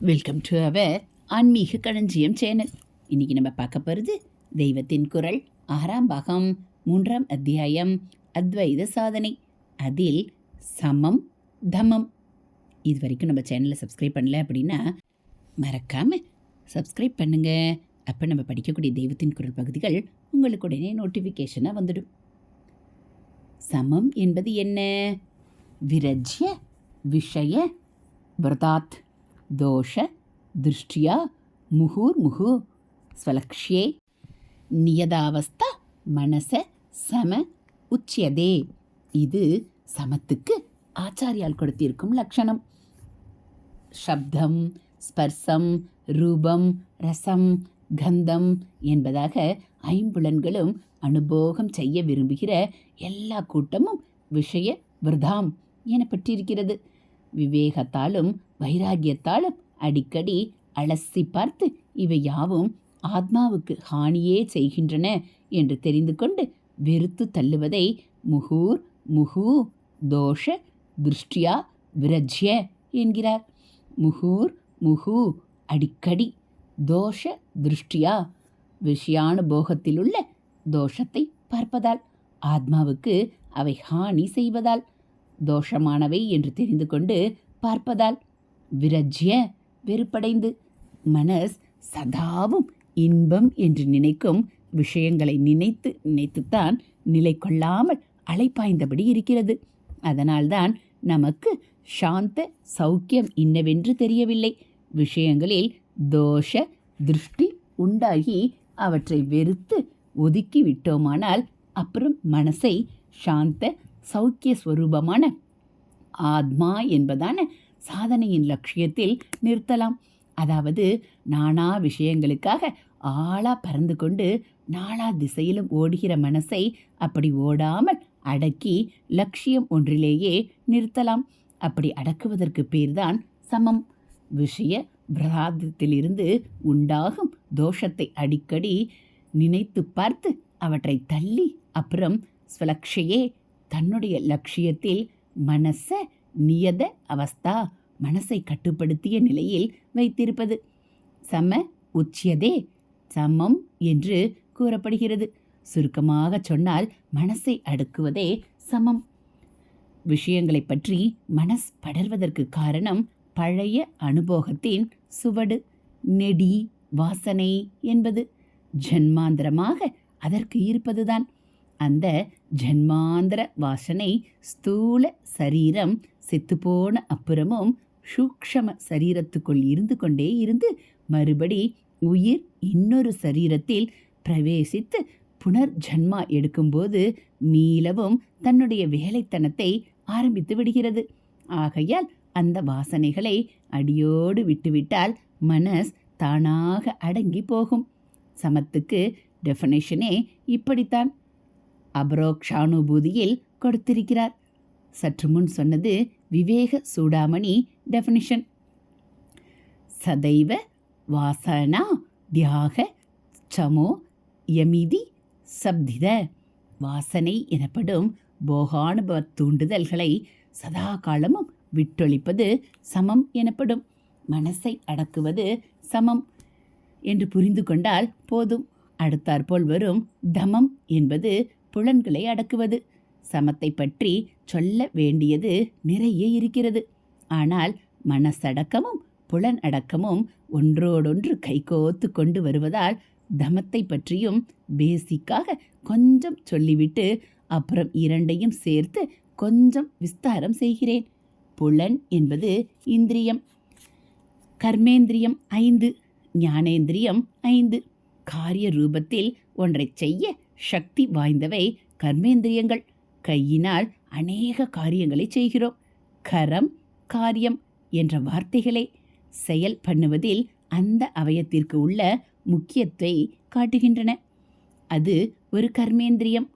Welcome to our ஆன்மீக களஞ்சியம் channel. இன்றைக்கி நம்ம பார்க்க போகிறது தெய்வத்தின் குரல் ஆறாம் பாகம் மூன்றாம் அத்தியாயம் அத்வைத சாதனை. அதில் சமம் தமம். இது வரைக்கும் நம்ம சேனலை சப்ஸ்கிரைப் பண்ணல அப்படின்னா மறக்காமல் சப்ஸ்கிரைப் பண்ணுங்கள் அப்போ நம்ம படிக்கக்கூடிய தெய்வத்தின் குரல் பகுதிகள் உங்களுக்கு உடனே நோட்டிஃபிகேஷனாக வந்துடும். சமம் என்பது என்ன? விரஜ்ய விஷய விரதாத். தோஷ திருஷ்டியா முகுர்முகு ஸ்வலக்ஷே நியதாவஸ்தா மனச சம உச்சியதே. இது சமத்துக்கு ஆச்சாரியால் கொடுத்திருக்கும் லட்சணம். சப்தம் ஸ்பர்சம் ரூபம் ரசம் கந்தம் என்பதாக ஐம்புலன்களும் அனுபோகம் செய்ய விரும்புகிற எல்லா கூட்டமும் விஷய விரதாம் எனப்பட்டிருக்கிறது. விவேகத்தாலும் வைராகியத்தாலும் அடிக்கடி அலசி பார்த்து இவை யாவும் ஆத்மாவுக்கு ஹானியே செய்கின்றன என்று தெரிந்து கொண்டு வெறுத்து தள்ளுவதை முகூர் முகு தோஷ திருஷ்டியா விரஜ்ய என்கிறார். முகூர் முகு அடிக்கடி தோஷ திருஷ்டியா விஷயானுபோகத்திலுள்ள தோஷத்தை பார்ப்பதால் ஆத்மாவுக்கு அவை ஹானி செய்வதால் தோஷமானவை என்று தெரிந்து கொண்டு பார்ப்பதால் விரஜ்ய வெறுப்படைந்து மனஸ் சதாவும் இன்பம் என்று நினைக்கும் விஷயங்களை நினைத்து நினைத்துத்தான் நிலை கொள்ளாமல் அலைப்பாய்ந்தபடி இருக்கிறது. அதனால்தான் நமக்கு சாந்த சௌக்கியம் இன்னவென்று தெரியவில்லை. விஷயங்களில் தோஷ திருஷ்டி உண்டாகி அவற்றை வெறுத்து ஒதுக்கி விட்டோமானால் அப்புறம் மனசை சாந்த சௌக்கிய ஸ்வரூபமான ஆத்மா என்பதான சாதனையின் லட்சியத்தில் நிறுத்தலாம். அதாவது நானா விஷயங்களுக்காக ஆளா பறந்து கொண்டு நாலா திசையிலும் ஓடுகிற மனசை அப்படி ஓடாமல் அடக்கி லட்சியம் ஒன்றிலேயே நிறுத்தலாம். அப்படி அடக்குவதற்கு பேர்தான் சமம். விஷய பிராதத்திலிருந்து உண்டாகும் தோஷத்தை அடிக்கடி நினைத்து பார்த்து அவற்றை தள்ளி அப்புறம் ஸ்வலக்ஷையே தன்னுடைய லட்சியத்தில் மனச நியத அவஸ்தா மனசை கட்டுப்படுத்திய நிலையில் வைத்திருப்பது. சம உச்சியதே சமம் என்று கூறப்படுகிறது. சுருக்கமாக சொன்னால் மனசை அடுக்குவதே சமம். விஷயங்களை பற்றி மனஸ் படர்வதற்கு காரணம் பழைய அனுபவத்தின் சுவடு நெடி வாசனை என்பது. ஜன்மாந்திரமாக அதற்கு இருப்பதுதான். அந்த ஜன்மாந்திர வாசனை ஸ்தூல சரீரம் செத்துப்போன அப்புறமும் சூக்ஷம சரீரத்துக்குள் இருந்து கொண்டே இருந்து மறுபடி உயிர் இன்னொரு சரீரத்தில் பிரவேசித்து புனர் ஜன்மா எடுக்கும்போது மீளவும் தன்னுடைய வேலைத்தனத்தை ஆரம்பித்து விடுகிறது. ஆகையால் அந்த வாசனைகளை அடியோடு விட்டுவிட்டால் மனஸ் தானாக அடங்கி போகும். சமத்துக்கு டெஃபனேஷனே இப்படித்தான் அபரோக்ஷானுபூதியில் கொடுத்திருக்கிறார். சற்று முன் சொன்னது விவேக சூடாமணி டெஃபினிஷன் சதைவ வாசனா தியாக சமோ யமிதி சப்தித. வாசனை எனப்படும் போகானுபவ தூண்டுதல்களை சதா காலமும் விட்டொழிப்பது சமம் எனப்படும். மனசை அடக்குவது சமம் என்று புரிந்து கொண்டால் போதும். அடுத்தாற்போல் வரும் தமம் என்பது புலன்களை அடக்குவது. சமத்தை பற்றி சொல்ல வேண்டியது நிறைய இருக்கிறது. ஆனால் மனசடக்கமும் புலன் அடக்கமும் ஒன்றோடொன்று கைகோத்து கொண்டு வருவதால் தமத்தை பற்றியும் பேசிக்காக கொஞ்சம் சொல்லிவிட்டு அப்புறம் இரண்டையும் சேர்த்து கொஞ்சம் விஸ்தாரம் செய்கிறேன். புலன் என்பது இந்திரியம். கர்மேந்திரியம் ஐந்து ஞானேந்திரியம் ஐந்து. காரிய ரூபத்தில் ஒன்றை செய்ய சக்தி வாய்ந்தவை கர்மேந்திரியங்கள். கையினால் அநேக காரியங்களை செய்கிறோம். கரம் காரியம் என்ற வார்த்தைகளை. செயல் பண்ணுவதில் அந்த அவயத்திற்கு உள்ள முக்கியத்தை காட்டுகின்றன. அது ஒரு கர்மேந்திரியம்.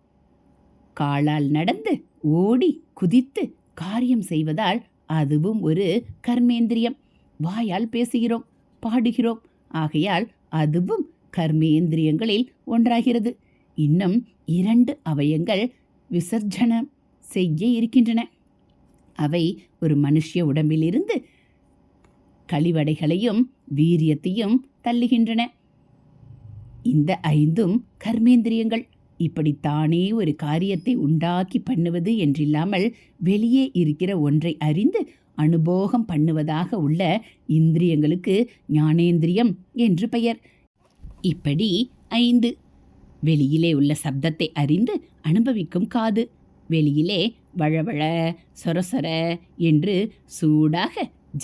காலால் நடந்து ஓடி குதித்து காரியம் செய்வதால் அதுவும் ஒரு கர்மேந்திரியம். வாயால் பேசுகிறோம் பாடுகிறோம். ஆகையால் அதுவும் கர்மேந்திரியங்களில் ஒன்றாகிறது. இன்னும் இரண்டு அவயங்கள் விசர்ஜனம் செய்ய இருக்கின்றன. அவை ஒரு மனுஷிய உடம்பிலிருந்து கழிவடைகளையும் வீரியத்தையும் தள்ளுகின்றன. இந்த ஐந்தும் கர்மேந்திரியங்கள். இப்படித்தானே ஒரு காரியத்தை உண்டாக்கி பண்ணுவது என்றில்லாமல் வெளியே இருக்கிற ஒன்றை அறிந்து அனுபோகம் பண்ணுவதாக உள்ள இந்திரியங்களுக்கு ஞானேந்திரியம் என்று பெயர். இப்படி ஐந்து வெளியிலே உள்ள சப்தத்தை அறிந்து அனுபவிக்கும் காது. வெளியிலே வழவழ சொரசொர என்று சூடாக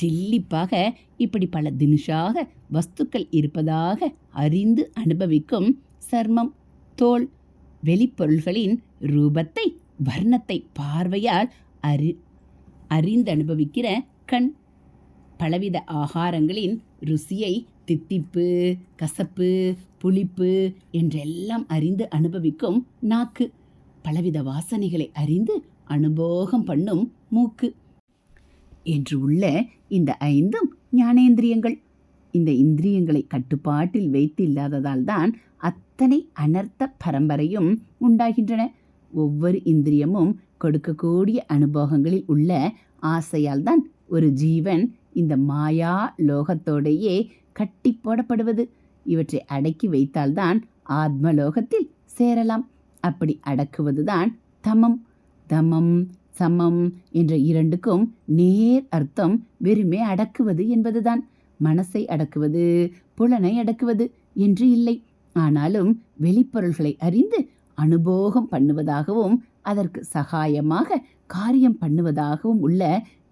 ஜில்லிப்பாக இப்படி பல தினுஷாக வஸ்துக்கள் இருப்பதாக அறிந்து அனுபவிக்கும் சர்மம் தோல் வெளிப்பொருள்களின் ரூபத்தை வர்ணத்தை பார்வையால் அறி அறிந்து அனுபவிக்கிற கண். பலவித ஆகாரங்களின் ருசியை தித்திப்பு கசப்பு புளிப்பு என்றெல்லாம் அறிந்து அனுபவிக்கும் நாக்கு. பலவித வாசனைகளை அறிந்து அனுபோகம் பண்ணும் மூக்கு. என்று உள்ள இந்த ஐந்தும் ஞானேந்திரியங்கள். இந்த இந்திரியங்களை கட்டுப்பாட்டில் வைத்து இல்லாததால் தான் அத்தனை அனர்த்த பரம்பரையும் உண்டாகின்றன. ஒவ்வொரு இந்திரியமும் கொடுக்கக்கூடிய அனுபவங்களில் உள்ள ஆசையால் தான் ஒரு ஜீவன் இந்த மாயா லோகத்தோடையே கட்டி போடப்படுவது. இவற்றை அடக்கி வைத்தால்தான் ஆத்மலோகத்தில் சேரலாம். அப்படி அடக்குவதுதான் தமம். தமம் சமம் என்ற இரண்டுக்கும் நேர் அர்த்தம் வெறுமே அடக்குவது என்பதுதான். மனசை அடக்குவது புலனை அடக்குவது என்று இல்லை. ஆனாலும் வெளிப்பொருள்களை அறிந்து அனுபோகம் பண்ணுவதாகவும் அதற்கு சகாயமாக காரியம் பண்ணுவதாகவும் உள்ள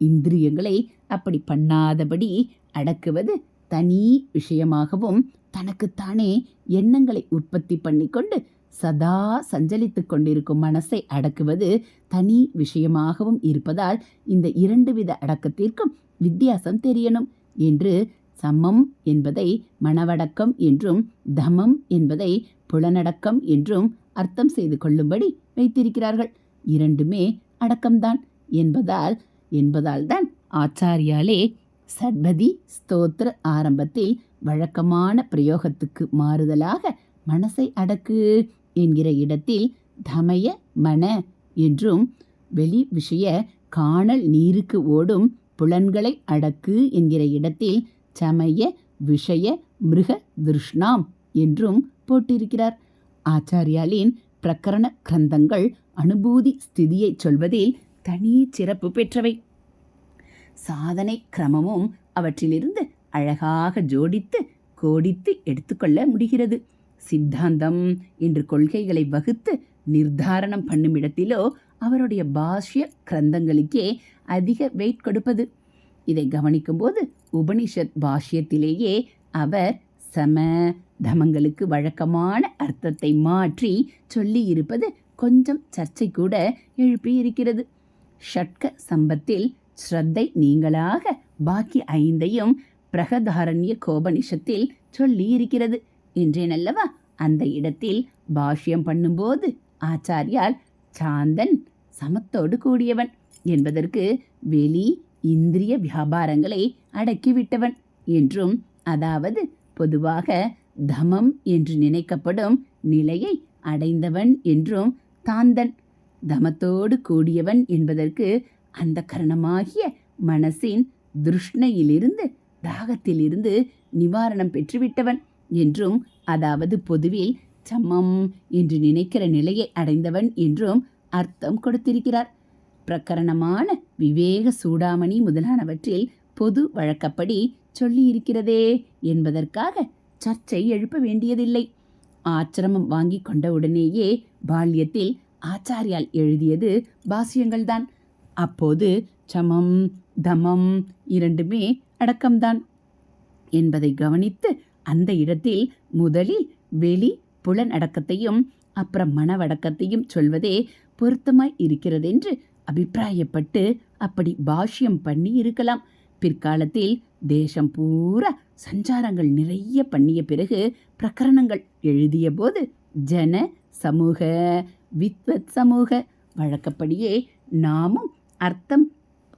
இந்திரியங்களை அப்படி பண்ணாதபடி அடக்குவது தனி விஷயமாகவும் தனக்குத்தானே எண்ணங்களை உற்பத்தி பண்ணிக்கொண்டு சதா சஞ்சலித்து கொண்டிருக்கும் மனசை அடக்குவது தனி விஷயமாகவும் இருப்பதால் இந்த இரண்டு வித அடக்கத்திற்கும் வித்தியாசம் தெரியணும். என்று சமம் என்பதை மனவடக்கம் என்றும் தமம் என்பதை புலனடக்கம் என்றும் அர்த்தம் செய்து கொள்ளும்படி வைத்திருக்கிறார்கள். இரண்டுமே அடக்கம்தான் என்பதால் என்பதால் தான் ஆச்சாரியாலே சட்பதி ஸ்தோத்திர ஆரம்பத்தில் வழக்கமான பிரயோகத்துக்கு மாறுதலாக மனசை அடக்கு என்கிற இடத்தில் தமய மன என்றும் வெளி விஷய காணல் நீருக்கு ஓடும் புலன்களை அடக்கு என்கிற இடத்தில் சமய விஷய மிருக திருஷ்ணாம் என்றும் போட்டிருக்கிறார். ஆச்சாரியாலின் பிரகரண கிரந்தங்கள் அனுபூதி ஸ்திதியை சொல்வதில் தனி சிறப்பு பெற்றவை. சாதனை கிரமமும் அவற்றிலிருந்து அழகாக ஜோடித்து கோடித்து எடுத்துக்கொள்ள முடிகிறது. சித்தாந்தம் என்று கொள்கைகளை வகுத்து நிர்தாரணம் பண்ணும் இடத்திலோ அவருடைய பாஷ்ய கிரந்தங்களுக்கே அதிக வெயிட் கொடுப்பது. இதை கவனிக்கும்போது உபனிஷத் பாஷ்யத்திலேயே அவர் சம தமங்களுக்கு வழக்கமான அர்த்தத்தை மாற்றி சொல்லியிருப்பது கொஞ்சம் சர்ச்சை கூட எழுப்பியிருக்கிறது. ஷட்க சம்பத்தில் ஸ்ரத்தை நீங்களாக பாக்கி ஐந்தையும் பிரகதாரண்ய கோபனிஷத்தில் சொல்லி இருக்கிறது என்றேனல்லவா? அந்த இடத்தில் பாஷ்யம் பண்ணும்போது ஆச்சாரியால் சாந்தன் சமத்தோடு கூடியவன் என்பதற்கு வெளி இந்திரிய வியாபாரங்களை அடக்கிவிட்டவன் என்றும் அதாவது பொதுவாக தமம் என்று நினைக்கப்படும் நிலையை அடைந்தவன் என்றும் தாந்தன் தமத்தோடு கூடியவன் என்பதற்கு அந்த கரணமாகிய மனசின் திருஷ்ணையிலிருந்து தாகத்திலிருந்து நிவாரணம் பெற்றுவிட்டவன் என்றும் அதாவது பொதுவில் சமம் என்று நினைக்கிற நிலையை அடைந்தவன் என்றும் அர்த்தம் கொடுத்திருக்கிறார். பிரகரணமான விவேக சூடாமணி முதலானவற்றில் பொது வழக்கப்படி சொல்லியிருக்கிறதே என்பதற்காக சர்ச்சை எழுப்ப வேண்டியதில்லை. ஆச்சிரமம் வாங்கி கொண்டவுடனேயே பால்யத்தில் ஆச்சாரியால் எழுதியது பாசியங்கள்தான் அப்போது சமம் தமம் இரண்டுமே அடக்கம்தான். என்பதை கவனித்து அந்த இடத்தில் முதலில் வெளி புலன் அடக்கத்தையும் அப்புறம் மனவடக்கத்தையும் சொல்வதே பொருத்தமாய் இருக்கிறதென்று அபிப்பிராயப்பட்டு அப்படி பாஷ்யம் பண்ணி இருக்கலாம். பிற்காலத்தில் தேசம் பூரா சஞ்சாரங்கள் நிறைய பண்ணிய பிறகு பிரகரணங்கள் எழுதிய போது ஜன சமூக வித்வத் சமூக வழக்கப்படியே நாமும் அர்த்தம்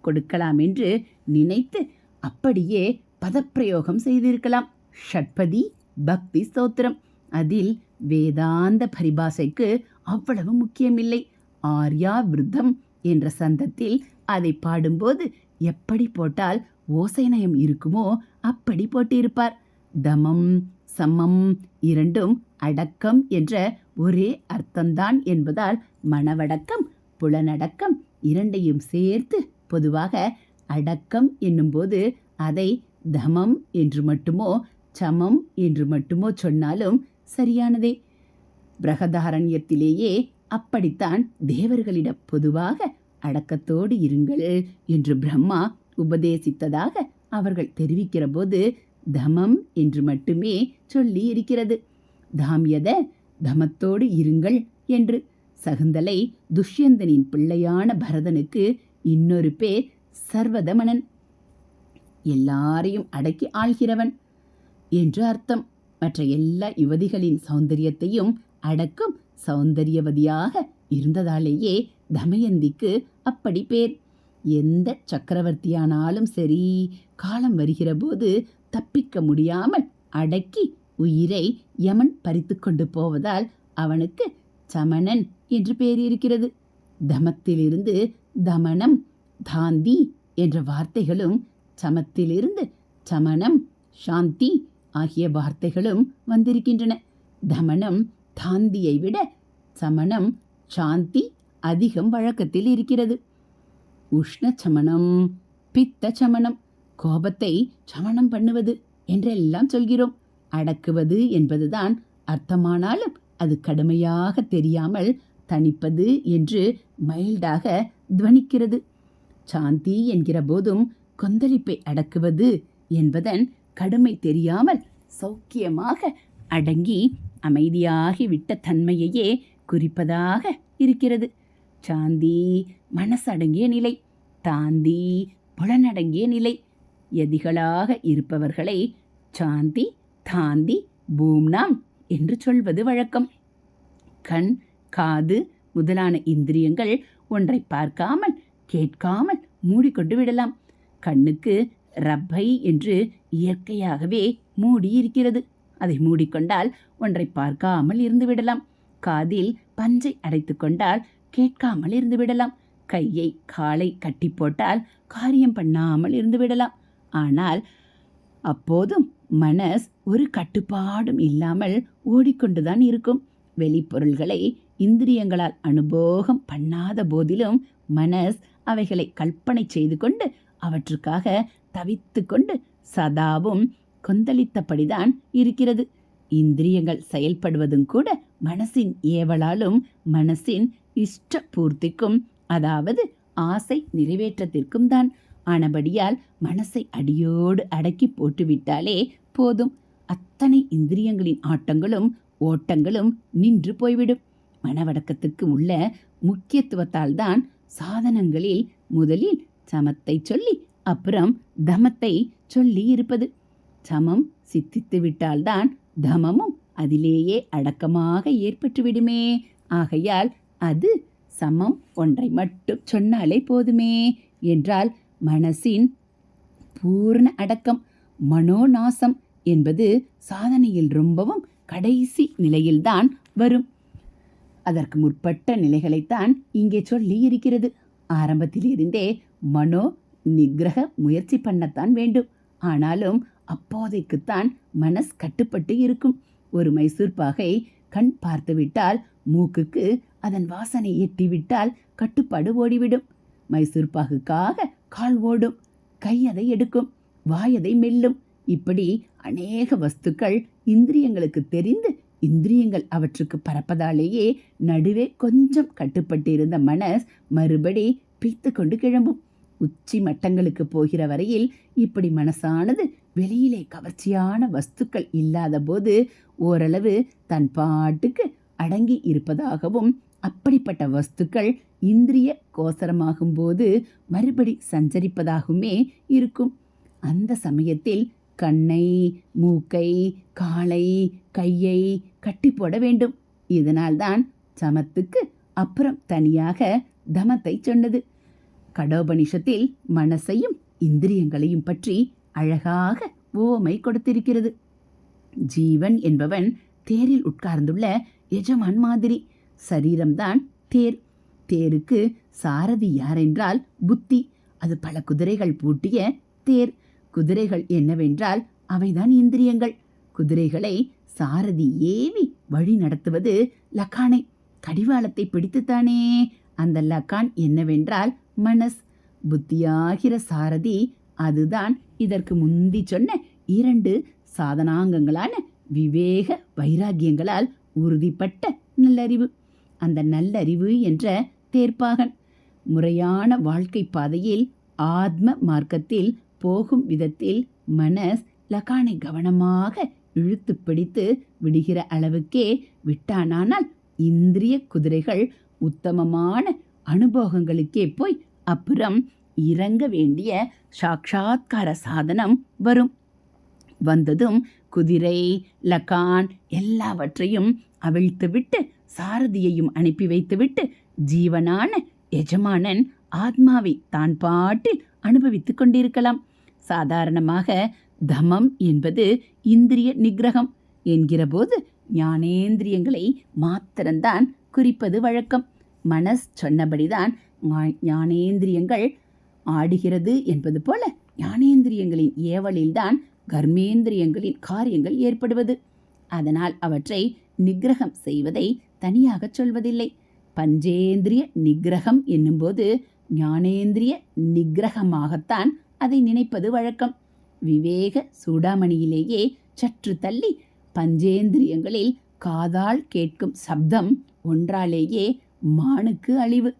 கொடுக்கலாம் என்று நினைத்து அப்படியே பதப்பிரயோகம் செய்திருக்கலாம். ஷட்பதி பக்தி ஸ்தோத்திரம். அதில் வேதாந்த பரிபாஷைக்கு அவ்வளவு முக்கியமில்லை. ஆர்யா விருத்தம் என்ற சந்தத்தில் அதை பாடும்போது எப்படி போட்டால் ஓசைநயம் இருக்குமோ அப்படி போட்டிருப்பார். தமம் சமம் இரண்டும் அடக்கம் என்ற ஒரே அர்த்தம்தான் என்பதால் மனவடக்கம் புலனடக்கம் இரண்டையும் சேர்த்து பொதுவாக அடக்கம் என்னும்போது அதை தமம் என்று மட்டுமோ சமம் என்று மட்டுமோ சொன்னாலும் சரியானதே. பிரகதாரண்யத்திலேயே அப்படித்தான் தேவர்களிடம் பொதுவாக அடக்கத்தோடு இருங்கள் என்று பிரம்மா உபதேசித்ததாக அவர்கள் தெரிவிக்கிற போது தமம் என்று மட்டுமே சொல்லி இருக்கிறது தாமியத தமத்தோடு இருங்கள் என்று சகுந்தலை துஷ்யந்தனின் பிள்ளையான பரதனுக்கு இன்னொரு பேர் சர்வதமனன் எல்லாரையும் அடக்கி ஆள்கிறவன் என்று அர்த்தம். மற்ற எல்லா யுவதிகளின் சௌந்தரியத்தையும் அடக்கும் சௌந்தரியவதியாக இருந்ததாலேயே தமயந்திக்கு அப்படி பேர். எந்த சக்கரவர்த்தியானாலும் சரி காலம் வருகிற போது தப்பிக்க முடியாமல் அடக்கி உயிரை யமன் பறித்து கொண்டு போவதால் அவனுக்கு சமணன் என்று பெயர் இருக்கிறது தமத்திலிருந்து தமனம் தாந்தி என்ற வார்த்தைகளும் சமத்திலிருந்து சமணம் சாந்தி ஆகிய வார்த்தைகளும் வந்திருக்கின்றன. தமனம் தாந்தியை விட சமணம் சாந்தி அதிகம் வழக்கத்தில் இருக்கிறது. உஷ்ண சமணம் பித்த சமணம் கோபத்தை சமணம் பண்ணுவது என்றெல்லாம் சொல்கிறோம். அடக்குவது என்பதுதான் அர்த்தமானாலும் அது கடுமையாக தெரியாமல் தணிப்பது என்று மைல்டாக துவனிக்கிறது. சாந்தி என்கிற போதும் கொந்தளிப்பை அடக்குவது என்பதன் கடுமை தெரியாமல் சௌக்கியமாக அடங்கி அமைதியாகி விட்ட தன்மையையே குறிப்பதாக இருக்கிறது. சாந்தி மனசடங்கிய நிலை தாந்தி புலனடங்கிய நிலை. எதிகளாக இருப்பவர்களை சாந்தி தாந்தி பூம்னாம் என்று சொல்வது வழக்கம். கண் காது முதலான இந்திரியங்கள் ஒன்றை பார்க்காமல் கேட்காமல் மூடிக்கொண்டு விடலாம். கண்ணுக்கு ரப்பை என்று இயற்கையாகவே மூடி இருக்கிறது அதை மூடிக்கொண்டால் ஒன்றை பார்க்காமல் இருந்து விடலாம். காதில் பஞ்சை அடைத்து கொண்டால் கேட்காமல் இருந்து விடலாம். கையை காலை கட்டி போட்டால் காரியம் பண்ணாமல் இருந்து விடலாம். ஆனால் அப்போதும் மனஸ் ஒரு கட்டுப்பாடும் இல்லாமல் ஓடிக்கொண்டுதான் இருக்கும். வெளிப்பொருள்களை இந்திரியங்களால் அனுபோகம் பண்ணாத போதிலும் மனஸ் அவைகளை கற்பனை செய்து கொண்டு அவற்றுக்காக தவித்து கொண்டு சதாவும் கொந்தளித்தபடிதான் இருக்கிறது. இந்திரியங்கள் செயல்படுவதும் கூட மனசின் ஏவலாலும் மனசின் இஷ்ட பூர்த்திக்கும் அதாவது ஆசை நிறைவேற்றத்திற்கும் தான். ஆனபடியால் மனசை அடியோடு அடக்கி போட்டுவிட்டாலே போதும். அத்தனை இந்திரியங்களின் ஆட்டங்களும் ஓட்டங்களும் நின்று போய்விடும். மனவடக்கத்துக்கு உள்ள முக்கியத்துவத்தால் தான் சாதனங்களில் முதலில் சமத்தை சொல்லி அப்புறம் தமத்தை சொல்லி இருப்பது சமம் சித்தித்து விட்டால்தான் தமமும் அதிலேயே அடக்கமாக ஏற்பட்டு விடுமே. ஆகையால் அது சமம் ஒன்றை மட்டும் சொன்னாலே போதுமே என்றால் மனசின் பூர்ண அடக்கம் மனோநாசம் என்பது சாதனையில் ரொம்பவும் கடைசி நிலையில்தான் வரும். அதற்கு முற்பட்ட நிலைகளைத்தான் இங்கே சொல்லி இருக்கிறது. ஆரம்பத்திலிருந்தே மனோ நிகிரக முயற்சி பண்ணத்தான் வேண்டும். ஆனாலும் அப்போதைக்குத்தான் மனஸ் கட்டுப்பட்டு இருக்கும். ஒரு மைசூர் பாகை கண் பார்த்துவிட்டால் மூக்குக்கு அதன் வாசனை எட்டிவிட்டால் கட்டுப்பாடு ஓடிவிடும். மைசூர் பாகுக்காக கால் ஓடும். கை அதை எடுக்கும். வாயதை மெல்லும். இப்படி அநேக வஸ்துக்கள் இந்திரியங்களுக்கு தெரிந்து இந்திரியங்கள் அவற்றுக்கு பறப்பதாலேயே நடுவே கொஞ்சம் கட்டுப்பட்டிருந்த மனஸ் மறுபடி பீத்து கொண்டு கிளம்பும். உச்சி மட்டங்களுக்கு போகிற வரையில் இப்படி மனசானது வெளியிலே கவர்ச்சியான வஸ்துக்கள் இல்லாத போது ஓரளவு தன் பாட்டுக்கு அடங்கி இருப்பதாகவும் அப்படிப்பட்ட வஸ்துக்கள் இந்திரிய கோசரமாகும் போது மறுபடி சஞ்சரிப்பதாகவுமே இருக்கும். அந்த சமயத்தில் கண்ணை மூக்கை காலை கையை கட்டி போட வேண்டும். இதனால்தான் சமத்துக்கு அப்புறம் தனியாக தமத்தை சொன்னது. கடோபனிஷத்தில் மனசையும் இந்திரியங்களையும் பற்றி அழகாக ஓமை கொடுத்திருக்கிறது. ஜீவன் என்பவன் தேரில் உட்கார்ந்துள்ள எஜமான் மாதிரி. சரீரம்தான் தேர். தேருக்கு சாரதி யாரென்றால் புத்தி. அது பல குதிரைகள் பூட்டிய தேர். குதிரைகள் என்னவென்றால் அவைதான் இந்திரியங்கள். குதிரைகளை சாரதி ஏவி வழி நடத்துவது லக்கானை. கடிவாளத்தை பிடித்துத்தானே. அந்த லக்கான் என்னவென்றால் மனஸ். புத்தியாகிற சாரதி அதுதான் இதற்கு முந்தி சொன்ன இரண்டு சாதனாங்கங்களான விவேக வைராகியங்களால் உறுதிப்பட்ட நல்லறிவு. அந்த நல்லறிவு என்ற தேர்ப்பாகன். முறையான வாழ்க்கை பாதையில் ஆத்ம மார்க்கத்தில் போகும் விதத்தில் மனஸ் லகானை கவனமாக இழுத்து பிடித்து விடுகிற அளவுக்கே விட்டானானால் இந்திரிய குதிரைகள் உத்தமமான அனுபவங்களுக்கே போய் அப்புறம் இறங்க வேண்டிய சாட்சாத்கார சாதனம் வரும். வந்ததும் குதிரை லகான் எல்லாவற்றையும் அவிழ்த்துவிட்டு சாரதியையும் அனுப்பி வைத்துவிட்டு ஜீவனான எஜமானன் ஆத்மாவை தான் பாட்டில் அனுபவித்துக் கொண்டிருக்கலாம் சாதாரணமாக தமம் என்பது இந்திரிய நிகிரகம் என்கிறபோது ஞானேந்திரியங்களை மாத்திரம்தான் குறிப்பது வழக்கம். மனஸ் சொன்னபடிதான் ஞானேந்திரியங்கள் ஆடுகிறது என்பது போல ஞானேந்திரியங்களின் ஏவலில்தான் கர்மேந்திரியங்களின் காரியங்கள் ஏற்படுவது. அதனால் அவற்றை நிகிரகம் செய்வதை தனியாகச் சொல்வதில்லை. பஞ்சேந்திரிய நிகிரகம் என்னும்போது ஞானேந்திரிய நிகிரகமாகத்தான் அதை நினைப்பது வழக்கம். விவேக சூடாமணியிலேயே சற்று தள்ளி பஞ்சேந்திரியங்களில் காதால் கேட்கும் சப்தம் ஒன்றாலேயே மானுக்கு அழிவு.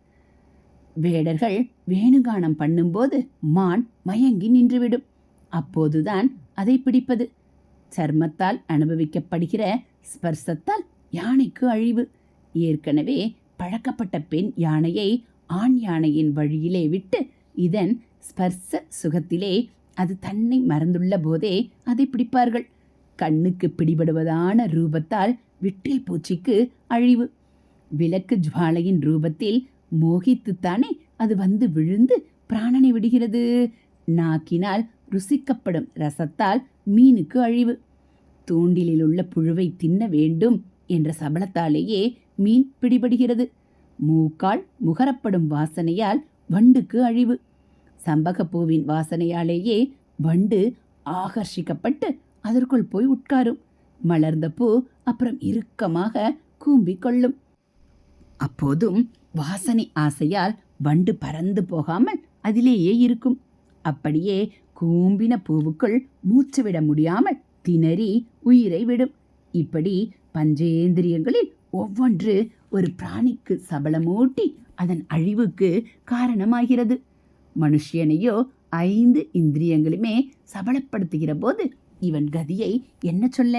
வேடர்கள் வேணுகானம் பண்ணும்போது மான் மயங்கி நின்றுவிடும். அப்போதுதான் அதை பிடிப்பது. சர்மத்தால் அனுபவிக்கப்படுகிற ஸ்பர்சத்தால் யானைக்கு அழிவு. ஏற்கனவே பழக்கப்பட்ட பெண் யானையை ஆண் யானையின் வழியிலே விட்டு இதன் ஸ்பர்ச சுகத்திலே அது தன்னை மறந்துள்ள போதே அதை பிடிப்பார்கள். கண்ணுக்கு பிடிபடுவதான ரூபத்தால் விட்டில் பூச்சிக்கு அழிவு. விளக்கு ஜுவாலையின் ரூபத்தில் மோகித்துத்தானே அது வந்து விழுந்து பிராணனை விடுகிறது. நாக்கினால் ருசிக்கப்படும் ரசத்தால் மீனுக்கு அழிவு. தூண்டிலில் உள்ள புழுவை தின்ன வேண்டும் என்ற சபலத்தாலேயே மீன் பிடிபடுகிறது. மூக்கால் முகரப்படும் வாசனையால் வண்டுக்கு அழிவு. சம்பகப்பூவின் வாசனையாலேயே வண்டு ஆகர்ஷிக்கப்பட்டு அதற்குள் போய் உட்காரும். மலர்ந்த பூ அப்புறம் இறுக்கமாக கூம்பிக் கொள்ளும். அப்போதும் வாசனை ஆசையால் வண்டு பறந்து போகாமல் அதிலேயே இருக்கும். அப்படியே கூம்பின பூவுக்குள் மூச்சு விட முடியாமல் திணறி உயிரை விடும். இப்படி பஞ்சேந்திரியங்களில் ஒவ்வொன்று ஒரு பிராணிக்கு சபலமூட்டி அதன் அழிவுக்கு காரணமாகிறது. மனுஷியனையோ ஐந்து இந்திரியங்களுமே சபலப்படுத்துகிற போது இவன் கதியை என்ன சொல்ல?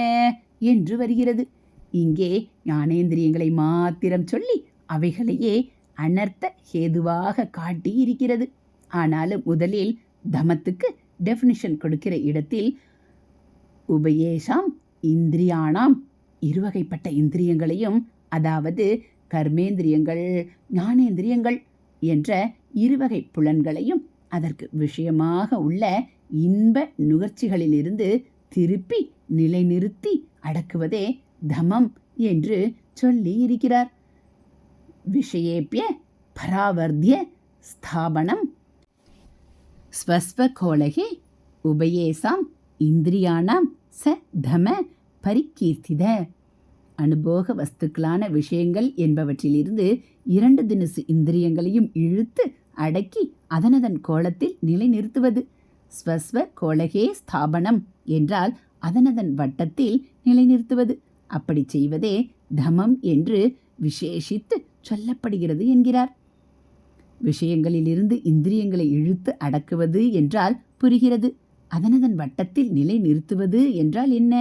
என்று வருகிறது. இங்கே ஞானேந்திரியங்களை மாத்திரம் சொல்லி அவைகளையே அனர்த்த ஹேதுவாக காட்டி இருக்கிறது ஆனாலும் முதலில் தமத்துக்கு டெஃபினிஷன் கொடுக்கிற இடத்தில் உபயேஷாம் இந்திரியானாம் இருவகைப்பட்ட இந்திரியங்களையும் அதாவது கர்மேந்திரியங்கள் ஞானேந்திரியங்கள் என்ற இருவகை புலன்களையும் அதற்கு விஷயமாக உள்ள இன்ப நுகர்ச்சிகளிலிருந்து திருப்பி நிலைநிறுத்தி அடக்குவதே தமம் என்று சொல்லி இருக்கிறார் விஷயேபிய பராவர்த்திய ஸ்தாபனம். ஸ்வஸ்வ கோலகே உபயேசாம் இந்திரியானாம் ச தம பரிக்கீர்த்தித அனுபோக வஸ்துக்களான விஷயங்கள் என்பவற்றிலிருந்து இரண்டு தினசு இந்திரியங்களையும் இழுத்து அடக்கி அதனதன் கோலத்தில் நிலைநிறுத்துவது. ஸ்வஸ்வ கோலகே ஸ்தாபனம் என்றால் அதனதன் வட்டத்தில் நிலைநிறுத்துவது. அப்படி செய்வதே தமம் என்று விசேஷித்து சொல்லப்படுகிறது என்கிறார். விஷயங்களிலிருந்து இந்திரியங்களை இழுத்து அடக்குவது என்றால் புரிகிறது. அதனதன் வட்டத்தில் நிலை நிறுத்துவது என்றால் என்ன?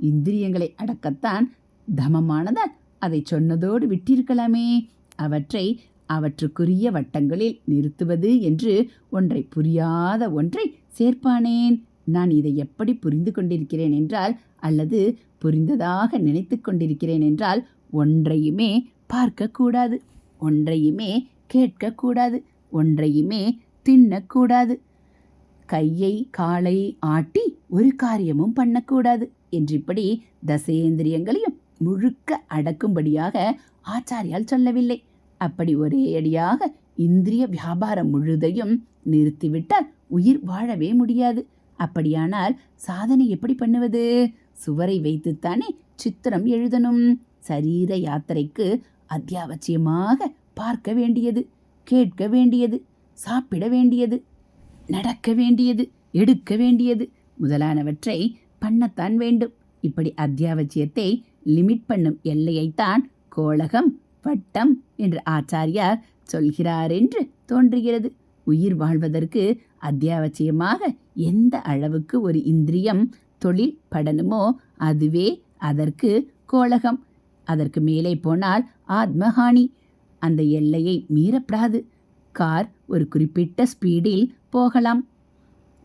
இந்திரியங்களை அடக்கத்தான் தமமானதால் அதை சொன்னதோடு விட்டிருக்கலாமே. அவற்றை அவற்றுக்குரிய வட்டங்களில் நிறுத்துவது என்று ஒன்றை புரியாத ஒன்றை சேர்ப்பானேன். நான் இதை எப்படி புரிந்து கொண்டிருக்கிறேன் என்றால் அல்லது புரிந்ததாக நினைத்து கொண்டிருக்கிறேன் என்றால் ஒன்றையுமே பார்க்கக்கூடாது. ஒன்றையுமே கேட்கக்கூடாது. ஒன்றையுமே தின்னக்கூடாது. கையை காலை ஆட்டி ஒரு காரியமும் பண்ணக்கூடாது. என்று இப்படி தசேந்திரியங்களையும் முழுக்க அடக்கும்படியாக ஆச்சாரியால் சொல்லவில்லை. அப்படி ஒரே அடியாக இந்திரிய வியாபாரம் முழுதையும் நிறுத்திவிட்டால் உயிர் வாழவே முடியாது. அப்படியானால் சாதனை எப்படி பண்ணுவது? சுவரை வைத்துத்தானே சித்திரம் எழுதணும். சரீர யாத்திரைக்கு அத்தியாவசியமாக பார்க்க வேண்டியது கேட்க வேண்டியது சாப்பிட வேண்டியது. நடக்க வேண்டியது எடுக்க வேண்டியது. முதலானவற்றை பண்ணத்தான் வேண்டும். இப்படி அத்தியாவசியத்தை லிமிட் பண்ணும் எல்லையைத்தான் கோலகம் வட்டம் என்று ஆச்சாரியார் சொல்கிறார் என்று தோன்றுகிறது. உயிர் வாழ்வதற்கு அத்தியாவசியமாக எந்த அளவுக்கு ஒரு இந்திரியம் தொழில் படணுமோ அதுவே அதற்கு கோலகம். அதற்கு மேலே போனால் ஆத்மஹானி. அந்த எல்லையை மீறப்படாது. கார் ஒரு குறிப்பிட்ட ஸ்பீடில் போகலாம்.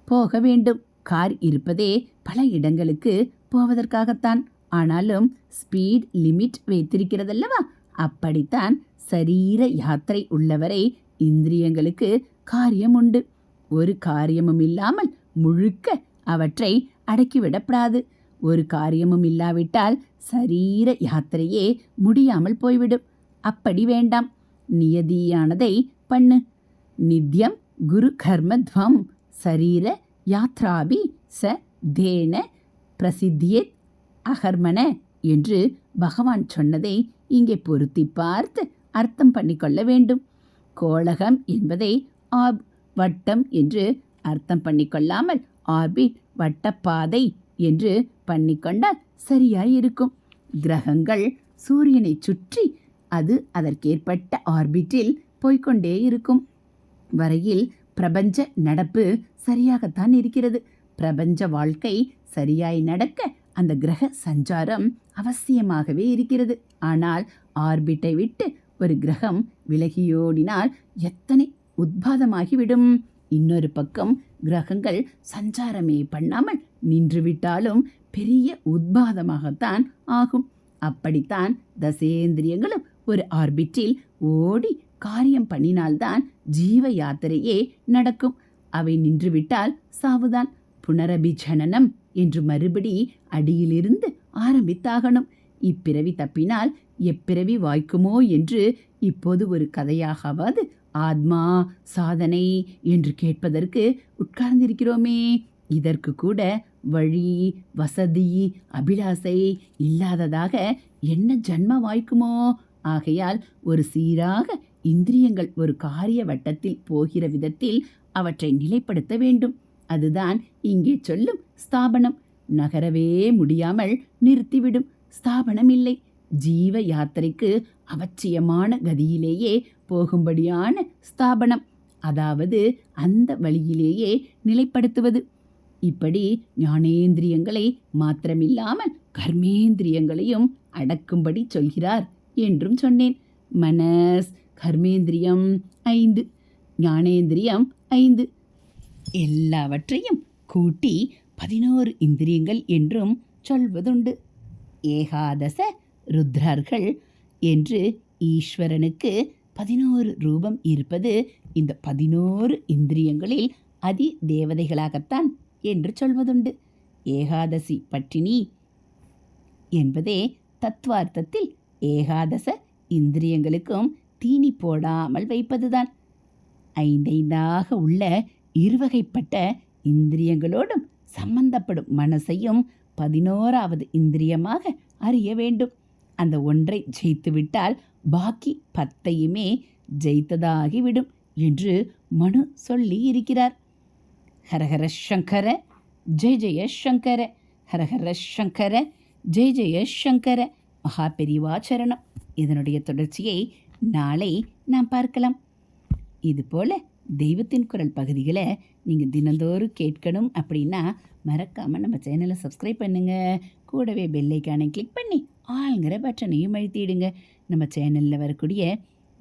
போக வேண்டும். கார் இருப்பதே பல இடங்களுக்கு போவதற்காகத்தான். ஆனாலும் ஸ்பீட் லிமிட் வைத்திருக்கிறதல்லவா? அப்படித்தான் சரீர யாத்திரை உள்ளவரை இந்திரியங்களுக்கு காரியம் உண்டு. ஒரு காரியமும் இல்லாமல் முழுக்க அவற்றை அடக்கிவிடப்படாது. ஒரு காரியமும் இல்லாவிட்டால் சரீர யாத்திரையே முடியாமல் போய்விடும். அப்படி வேண்டாம். நியதியானதை பண்ணு. நித்யம் குரு கர்மத்வம் சரீர யாத்ராபி ச தேன பிரசித்தியேத் அகர்மன என்று பகவான் சொன்னதை இங்கே பொருத்தி பார்த்து அர்த்தம் பண்ணிக்கொள்ள வேண்டும். கோளகம் என்பதை ஆப் வட்டம் என்று அர்த்தம் பண்ணிக்கொள்ளாமல் ஆர்பிட் வட்டப்பாதை என்று பண்ணிக்கொண்டால் சரியாயிருக்கும் கிரகங்கள் சூரியனை சுற்றி அது அதற்கேற்பட்ட ஆர்பிட்டில் போய்க்கொண்டே இருக்கும். வரையில் பிரபஞ்ச நடப்பு சரியாகத்தான் இருக்கிறது. பிரபஞ்ச வாழ்க்கை சரியாய் நடக்க அந்த கிரக சஞ்சாரம் அவசியமாகவே இருக்கிறது. ஆனால் ஆர்பிட்டை விட்டு ஒரு கிரகம் விலகியோடினால் எத்தனை உத்பாதமாகிவிடும்? இன்னொரு பக்கம் கிரகங்கள் சஞ்சாரமே பண்ணாமல் நின்றுவிட்டாலும் பெரிய உத்பாதமாகத்தான் ஆகும். அப்படித்தான் தசேந்திரியங்களும் ஒரு ஆர்பிட்டில் ஓடி காரியம் பண்ணினால்தான் ஜீவ யாத்திரையே நடக்கும். அவை நின்றுவிட்டால் சாவுதான். புனரபிஜனனம் என்று மறுபடி அடியிலிருந்து ஆரம்பித்தாகணும். இப்பிறவி தப்பினால் எப்பிறவி வாய்க்குமோ என்று இப்போது ஒரு கதையாகவாது ஆத்மா சாதனை என்று கேட்பதற்கு உட்கார்ந்திருக்கிறோமே. இதற்கு கூட வழி வசதி அபிலாசை இல்லாததாக என்ன ஜன்ம வாய்க்குமோ. ஆகையால் ஒரு சீராக இந்திரியங்கள் ஒரு காரிய வட்டத்தில் போகிற விதத்தில் அவற்றை நிலைப்படுத்த வேண்டும். அதுதான் இங்கே சொல்லும் ஸ்தாபனம். நகரவே முடியாமல் நிறுத்திவிடும். ஸ்தாபனம் இல்லை ஜீவ யாத்திரைக்கு அவசியமான கதியிலேயே போகும்படியான ஸ்தாபனம். அதாவது அந்த வழியிலேயே நிலைப்படுத்துவது. இப்படி ஞானேந்திரியங்களை மாத்திரமில்லாமல் கர்மேந்திரியங்களையும் அடக்கும்படி சொல்கிறார் என்றும் சொன்னேன். மனஸ் கர்மேந்திரியம் ஐந்து ஞானேந்திரியம் ஐந்து. எல்லாவற்றையும் கூட்டி பதினோரு இந்திரியங்கள் என்றும் சொல்வதுண்டு. ஏகாதச ருத்ரர்கள் என்று ஈஸ்வரனுக்கு பதினோரு ரூபம் இருப்பது இந்த பதினோரு இந்திரியங்களில் அதி தேவதைகளாகத்தான் என்று சொல்வதுண்டு. ஏகாதசி பட்டினி என்பதே தத்துவார்த்தத்தில் ஏகாதச இந்திரியங்களுக்கும் தீனி போடாமல் வைப்பதுதான். ஐந்தைந்தாக உள்ள இருவகைப்பட்ட இந்திரியங்களோடும் சம்பந்தப்படும் மனசையும் பதினோராவது இந்திரியமாக அறிய வேண்டும். அந்த ஒன்றை ஜெயித்துவிட்டால் பாக்கி பத்தையுமே ஜெயித்ததாகிவிடும் என்று மனு சொல்லி இருக்கிறார். ஹரஹர சங்கர ஜெய ஜெய சங்கர ஹரஹர சங்கர ஜெய ஜெய சங்கர மகா பெரிவாச்சரணம் இதனுடைய தொடர்ச்சியை நாளை நாம் பார்க்கலாம். இதுபோல் தெய்வத்தின் குரல் பகுதிகளை நீங்கள் தினந்தோறும் கேட்கணும் அப்படின்னா மறக்காமல் நம்ம சேனலை சப்ஸ்கிரைப் பண்ணுங்கள் கூடவே பெல்லைக்கானை கிளிக் பண்ணி ஆளுங்கிற பட்டனையும் அழுத்திடுங்க. நம்ம சேனலில் வரக்கூடிய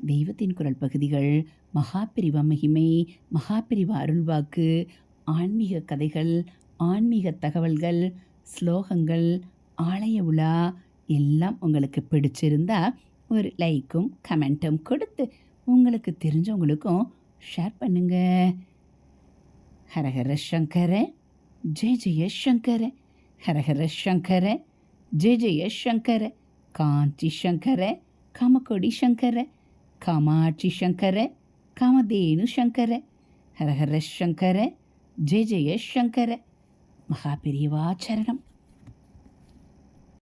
தெய்வத்தின் குரல் பகுதிகள் மகாபிரிவ மகிமை மகாபிரிவ அருள்வாக்கு ஆன்மீக கதைகள் ஆன்மீக தகவல்கள் ஸ்லோகங்கள் ஆலய உலா எல்லாம் உங்களுக்கு பிடிச்சிருந்தா ஒரு லைக்கும் கமெண்ட்டும் கொடுத்து உங்களுக்கு தெரிஞ்சவங்களுக்கும் ஷேர் பண்ணுங்க. ஹரஹர சங்கர ஜெய ஜெய சங்கர ஹரஹர சங்கர ஜெய ஜெய சங்கர காஞ்சி சங்கர காமக்கொடி சங்கர காமாட்சி சங்கர காமதேனு சங்கர ஹரஹர சங்கர ஜெய ஜெய சங்கர மகா சரணம்.